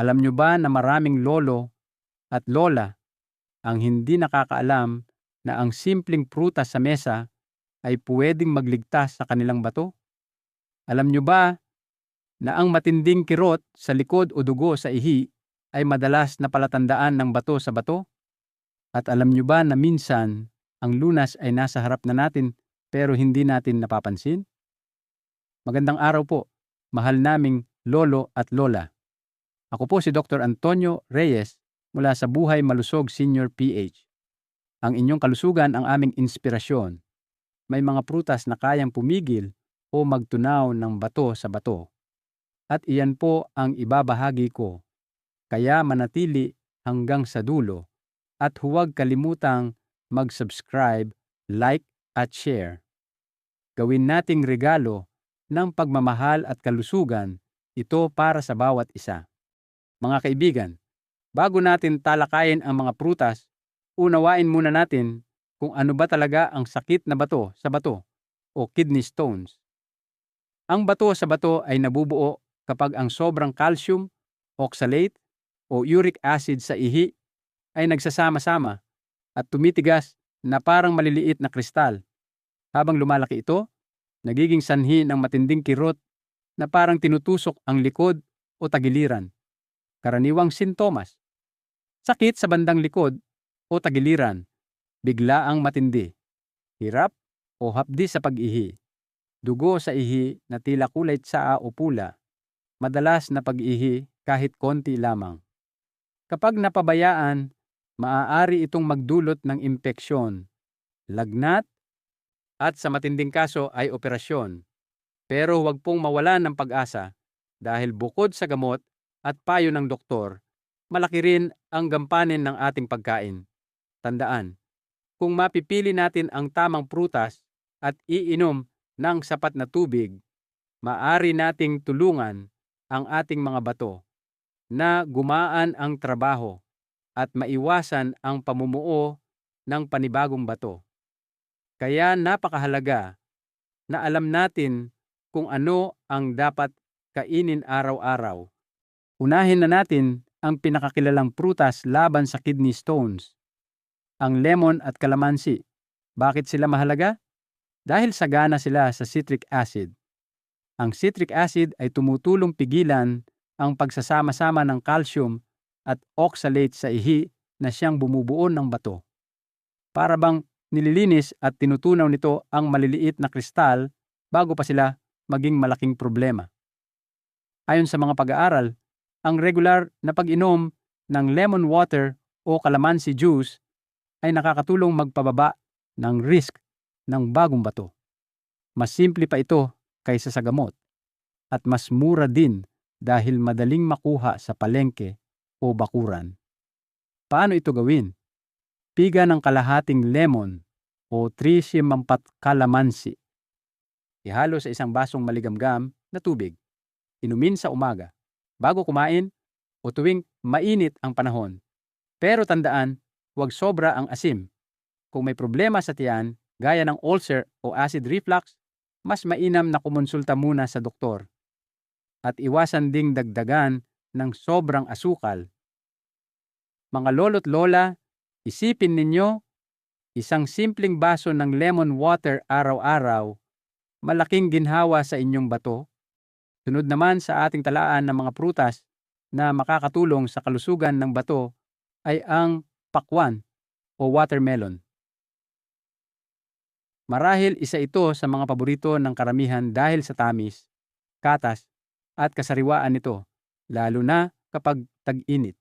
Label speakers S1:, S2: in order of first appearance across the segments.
S1: Alam nyo ba na maraming lolo at lola ang hindi nakakaalam na ang simpleng prutas sa mesa ay pwedeng magligtas sa kanilang bato? Alam nyo ba na ang matinding kirot sa likod o dugo sa ihi ay madalas na palatandaan ng bato sa bato? At alam nyo ba na minsan ang lunas ay nasa harap na natin pero hindi natin napapansin? Magandang araw po, mahal naming lolo at lola. Ako po si Dr. Antonio Reyes mula sa Buhay Malusog Senior PH. Ang inyong kalusugan ang aming inspirasyon. May mga prutas na kayang pumigil o magtunaw ng bato sa bato. At iyan po ang ibabahagi ko. Kaya manatili hanggang sa dulo at huwag kalimutang mag-subscribe, like at share. Gawin nating regalo ng pagmamahal at kalusugan ito para sa bawat isa. Mga kaibigan, bago natin talakayin ang mga prutas, unawain muna natin kung ano ba talaga ang sakit na bato sa bato o kidney stones. Ang bato sa bato ay nabubuo kapag ang sobrang calcium, oxalate, o uric acid sa ihi ay nagsasama-sama at tumitigas na parang maliliit na kristal. Habang lumalaki ito, nagiging sanhi ng matinding kirot na parang tinutusok ang likod o tagiliran. Karaniwang sintomas. Sakit sa bandang likod o tagiliran. Bigla ang matindi. Hirap o hapdi sa pag-ihi. Dugo sa ihi na tila kulay tsaa o pula. Madalas na pag-ihi kahit konti lamang. Kapag napabayaan, maaari itong magdulot ng impeksyon, lagnat, at sa matinding kaso ay operasyon. Pero huwag pong mawalan ng pag-asa dahil bukod sa gamot at payo ng doktor, malaki rin ang gampanin ng ating pagkain. Tandaan, kung mapipili natin ang tamang prutas at iinom ng sapat na tubig, maari nating tulungan ang ating mga bato na gumaan ang trabaho at maiwasan ang pamumuo ng panibagong bato. Kaya napakahalaga na alam natin kung ano ang dapat kainin araw-araw Unahin na natin ang pinakakilalang prutas laban sa kidney stones, ang lemon at kalamansi. Bakit sila mahalaga? Dahil sagana sila sa citric acid. Ang citric acid ay tumutulong pigilan ang pagsasama-sama ng calcium at oxalate sa ihi na siyang bumubuo ng bato. Para bang nililinis at tinutunaw nito ang maliliit na kristal bago pa sila maging malaking problema. Ayon sa mga pag-aaral, ang regular na pag-inom ng lemon water o calamansi juice ay nakakatulong magpababa ng risk ng bagong bato. Mas simple pa ito kaysa sa gamot at mas mura din dahil madaling makuha sa palengke o bakuran. Paano ito gawin? Piga ng kalahating lemon o trisimampat kalamansi. Ihalo sa isang basong maligamgam na tubig. Inumin sa umaga bago kumain o tuwing mainit ang panahon. Pero tandaan, huwag sobra ang asim. Kung may problema sa tiyan, gaya ng ulcer o acid reflux, mas mainam na kumonsulta muna sa doktor. At iwasan ding dagdagan ng sobrang asukal. Mga lolo't lola, isipin ninyo, isang simpleng baso ng lemon water araw-araw, malaking ginhawa sa inyong bato Sunod naman sa ating talaan ng mga prutas na makakatulong sa kalusugan ng bato ay ang pakwan o watermelon. Marahil isa ito sa mga paborito ng karamihan dahil sa tamis, katas, at kasariwaan nito, lalo na kapag tag-init.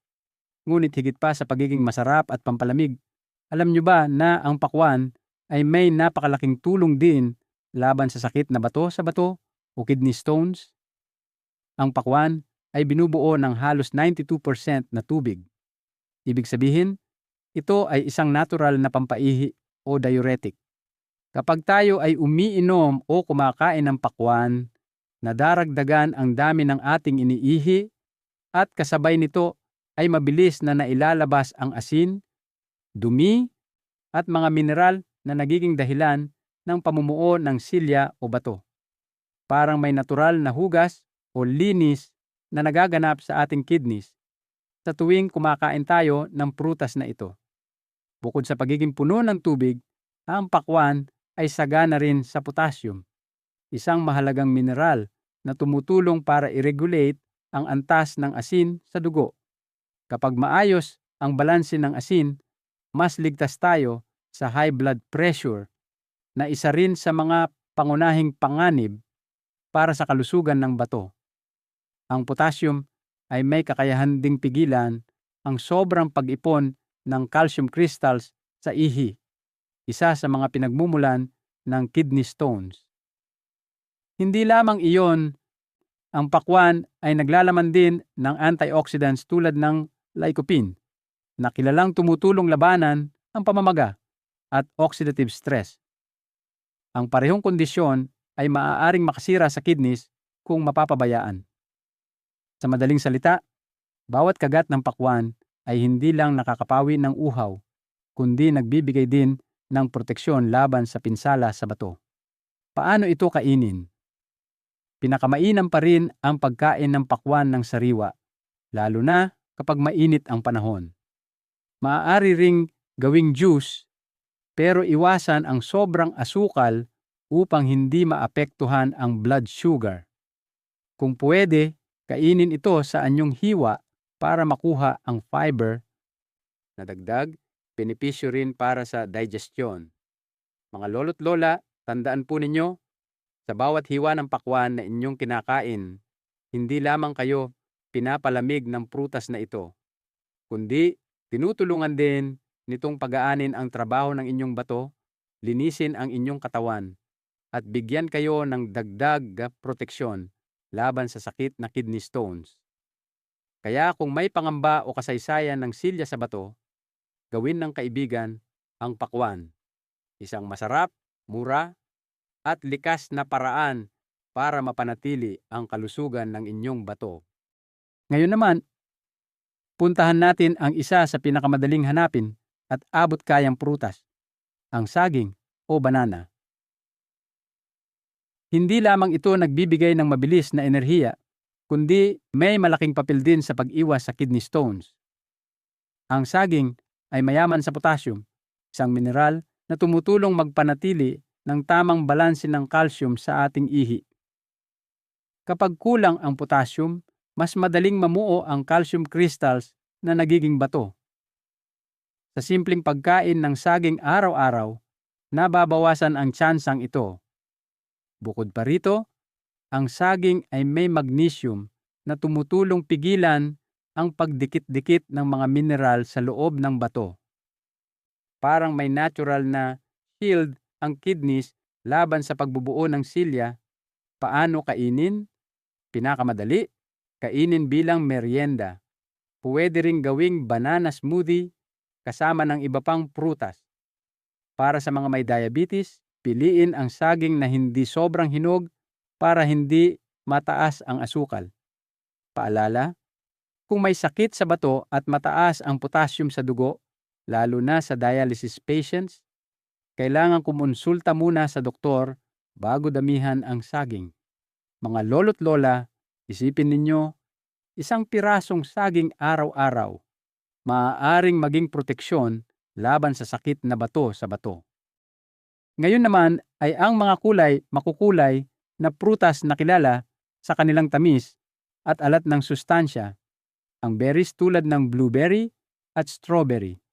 S1: Ngunit higit pa sa pagiging masarap at pampalamig, alam nyo ba na ang pakwan ay may napakalaking tulong din laban sa sakit na bato sa bato o kidney stones? Ang pakwan ay binubuo ng halos 92% na tubig. Ibig sabihin, ito ay isang natural na pampaihi o diuretic. Kapag tayo ay umiinom o kumakain ng pakwan, nadaragdagan ang dami ng ating iniihi at kasabay nito ay mabilis na nailalabas ang asin, dumi, at mga mineral na nagiging dahilan ng pamumuo ng silya o bato. Parang may natural na hugas o linis na nagaganap sa ating kidneys sa tuwing kumakain tayo ng prutas na ito. Bukod sa pagiging puno ng tubig, ang pakwan ay sagana rin sa potassium, isang mahalagang mineral na tumutulong para i-regulate ang antas ng asin sa dugo. Kapag maayos ang balanse ng asin, mas ligtas tayo sa high blood pressure na isa rin sa mga pangunahing panganib para sa kalusugan ng bato. Ang potassium ay may kakayahan ding pigilan ang sobrang pag-ipon ng calcium crystals sa ihi, isa sa mga pinagmumulan ng kidney stones. Hindi lamang iyon, ang pakwan ay naglalaman din ng antioxidants tulad ng lycopene na kilalang tumutulong labanan ang pamamaga at oxidative stress. Ang parehong kondisyon ay maaaring makasira sa kidneys kung mapapabayaan. Sa madaling salita, bawat kagat ng pakwan ay hindi lang nakakapawi ng uhaw, kundi nagbibigay din ng proteksyon laban sa pinsala sa bato. Paano ito kainin? Pinakamainam pa rin ang pagkain ng pakwan ng sariwa, lalo na kapag mainit ang panahon. Maaari ring gawing juice pero iwasan ang sobrang asukal upang hindi maapektuhan ang blood sugar. Kung pwede, kainin ito sa anyong hiwa para makuha ang fiber na dagdag, benepisyo rin para sa digestion. Mga lolo't lola, tandaan po ninyo, sa bawat hiwa ng pakwan na inyong kinakain, hindi lamang kayo pinapalamig ng prutas na ito, kundi tinutulungan din nitong pagaanin ang trabaho ng inyong bato, linisin ang inyong katawan, at bigyan kayo ng dagdag proteksyon laban sa sakit na kidney stones. Kaya kung may pangamba o kasaysayan ng silya sa bato, gawin ng kaibigan ang pakwan. Isang masarap, mura, at likas na paraan para mapanatili ang kalusugan ng inyong bato. Ngayon naman, puntahan natin ang isa sa pinakamadaling hanapin at abot kayang prutas, ang saging o banana. Hindi lamang ito nagbibigay ng mabilis na enerhiya, kundi may malaking papel din sa pag-iwas sa kidney stones. Ang saging ay mayaman sa potassium, isang mineral na tumutulong magpanatili ng tamang balanse ng calcium sa ating ihi. Kapag kulang ang potassium, mas madaling mamuo ang calcium crystals na nagiging bato sa simpleng pagkain ng saging araw-araw, nababawasan ang tsansang ito. Bukod pa rito, ang saging ay may magnesium na tumutulong pigilan ang pagdikit-dikit ng mga mineral sa loob ng bato. Parang may natural na shield ang kidneys laban sa pagbubuo ng silya. Paano kainin? Pinakamadali, kainin bilang merienda. Pwede ring gawing banana smoothie kasama ng iba pang prutas. Para sa mga may diabetes, piliin ang saging na hindi sobrang hinog para hindi mataas ang asukal. Paalala, kung may sakit sa bato at mataas ang potassium sa dugo, lalo na sa dialysis patients, kailangan kumonsulta muna sa doktor bago damihan ang saging. Mga lolo't lola, isipin ninyo, isang pirasong saging araw-araw maaaring maging proteksyon laban sa sakit na bato sa bato. Ngayon naman ay ang mga kulay makukulay na prutas na kilala sa kanilang tamis at alat ng sustansya, ang berries tulad ng blueberry at strawberry.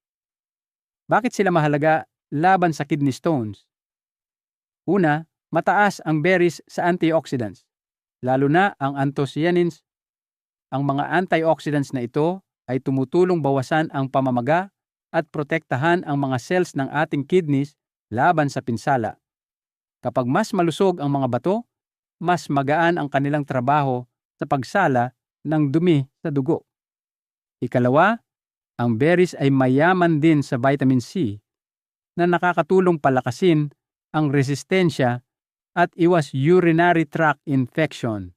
S1: Bakit sila mahalaga laban sa kidney stones? Una, mataas ang berries sa antioxidants, lalo na ang anthocyanins. Ang mga antioxidants na ito ay tumutulong bawasan ang pamamaga at protektahan ang mga cells ng ating kidneys laban sa pinsala. Kapag mas malusog ang mga bato, mas magaan ang kanilang trabaho sa pagsala ng dumi sa dugo. Ikalawa, ang berries ay mayaman din sa vitamin C na nakakatulong palakasin ang resistensya at iwas urinary tract infection,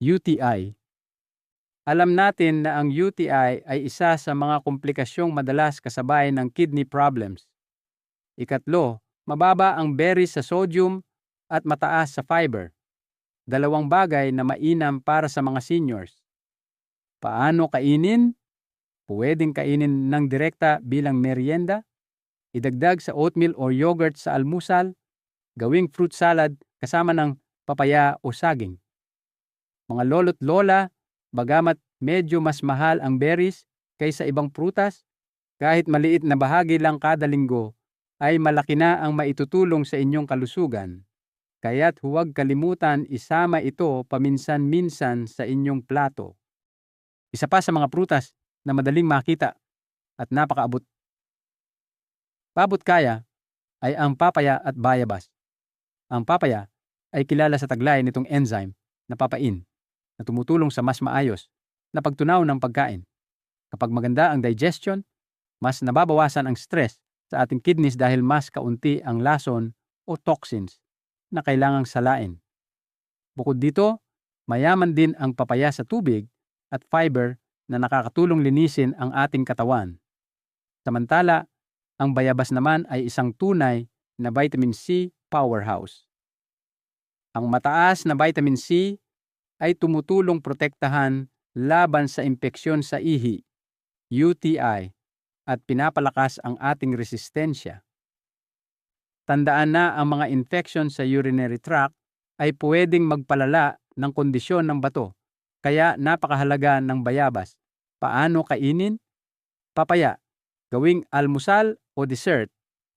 S1: UTI, alam natin na ang UTI ay isa sa mga komplikasyong madalas kasabay ng kidney problems. Ikatlo, mababa ang berries sa sodium at mataas sa fiber. Dalawang bagay na mainam para sa mga seniors. Paano kainin? Pwedeng kainin ng direkta bilang merienda, idagdag sa oatmeal o yogurt sa almusal, gawing fruit salad kasama ng papaya o saging. Mga lolo't lola, bagamat medyo mas mahal ang berries kaysa ibang prutas, kahit maliit na bahagi lang kada linggo, ay malaki na ang maitutulong sa inyong kalusugan. Kaya't huwag kalimutan isama ito paminsan-minsan sa inyong plato. Isa pa sa mga prutas na madaling makita at napakaabot. Pabot kaya ay ang papaya at bayabas. Ang papaya ay kilala sa taglay nitong enzyme na papain na tumutulong sa mas maayos na pagtunaw ng pagkain. Kapag maganda ang digestion, mas nababawasan ang stress sa ating kidneys dahil mas kaunti ang lason o toxins na kailangang salain. Bukod dito, mayaman din ang papaya sa tubig at fiber na nakakatulong linisin ang ating katawan. Samantala, ang bayabas naman ay isang tunay na vitamin C powerhouse. Ang mataas na vitamin C ay tumutulong protektahan laban sa impeksyon sa ihi, UTI, at pinapalakas ang ating resistensya. Tandaan na ang mga infection sa urinary tract ay pwedeng magpalala ng kondisyon ng bato, kaya napakahalaga ng bayabas. Paano kainin? Papaya, gawing almusal o dessert,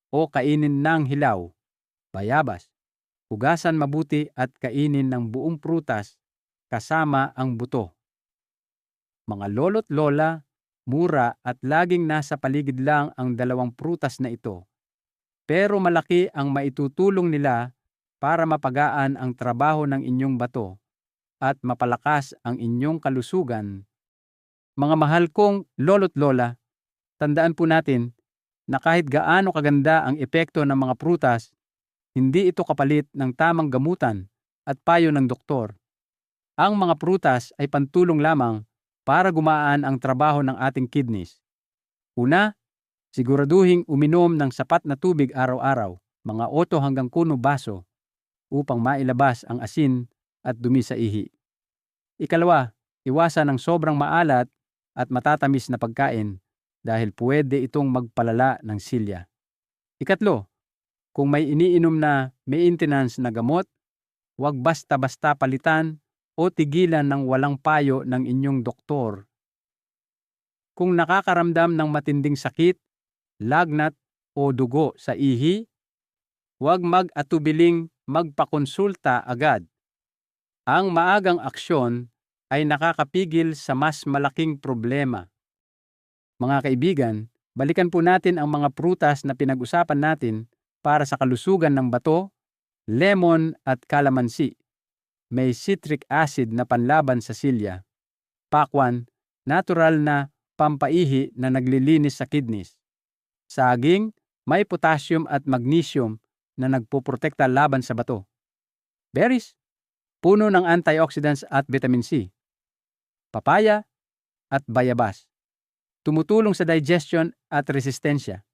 S1: o kainin ng hilaw. Bayabas, hugasan mabuti at kainin ng buong prutas kasama ang buto. Mga lolo't lola, mura at laging nasa paligid lang ang dalawang prutas na ito pero malaki ang maitutulong nila para mapagaan ang trabaho ng inyong bato at mapalakas ang inyong kalusugan. Mga mahal kong lolo't lola, tandaan po natin na kahit gaano kaganda ang epekto ng mga prutas, hindi ito kapalit ng tamang gamutan at payo ng doktor. Ang mga prutas ay pantulong lamang para gumaan ang trabaho ng ating kidneys. Una, Siguraduhing uminom ng sapat na tubig araw-araw, mga 8 hanggang 1 baso, upang mailabas ang asin at dumi sa ihi. Ikalawa, iwasan ng sobrang maalat at matatamis na pagkain dahil pwede itong magpalala ng silya. Ikatlo, kung may iniinom na maintenance na gamot, huwag basta-basta palitan o tigilan ng walang payo ng inyong doktor. Kung nakakaramdam ng matinding sakit lagnat o dugo sa ihi, huwag mag-atubiling magpakonsulta agad. Ang maagang aksyon ay nakakapigil sa mas malaking problema. Mga kaibigan, balikan po natin ang mga prutas na pinag-usapan natin para sa kalusugan ng bato, lemon at kalamansi. May citric acid na panlaban sa silya. Pakwan, natural na pampaihi na naglilinis sa kidneys. Saging, may potassium at magnesium na nagpoprotekta laban sa bato. Berries, puno ng antioxidants at vitamin C. Papaya at bayabas, tumutulong sa digestion at resistensya.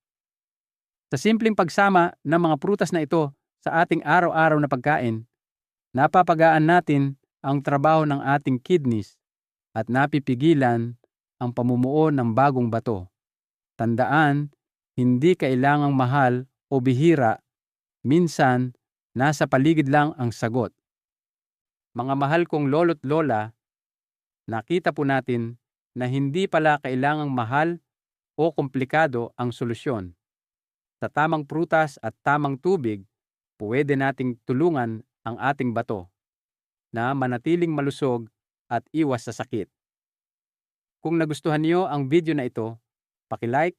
S1: Sa simpleng pagsama ng mga prutas na ito sa ating araw-araw na pagkain, napapagaan natin ang trabaho ng ating kidneys at napipigilan ang pamumuo ng bagong bato. Tandaan hindi kailangang mahal o bihira, minsan nasa paligid lang ang sagot. Mga mahal kong lolo't lola, nakita po natin na hindi pala kailangang mahal o komplikado ang solusyon. Sa tamang prutas at tamang tubig, pwede nating tulungan ang ating bato na manatiling malusog at iwas sa sakit. Kung nagustuhan niyo ang video na ito, paki-like,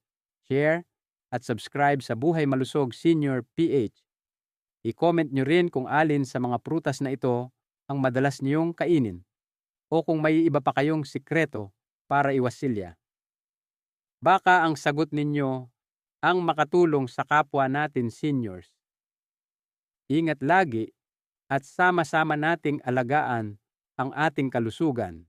S1: share, at subscribe sa Buhay Malusog Senior PH. I-comment nyo rin kung alin sa mga prutas na ito ang madalas niyong kainin o kung may iba pa kayong sikreto para iwasilya. Baka ang sagot ninyo ang makatulong sa kapwa natin seniors. Ingat lagi at sama-sama nating alagaan ang ating kalusugan.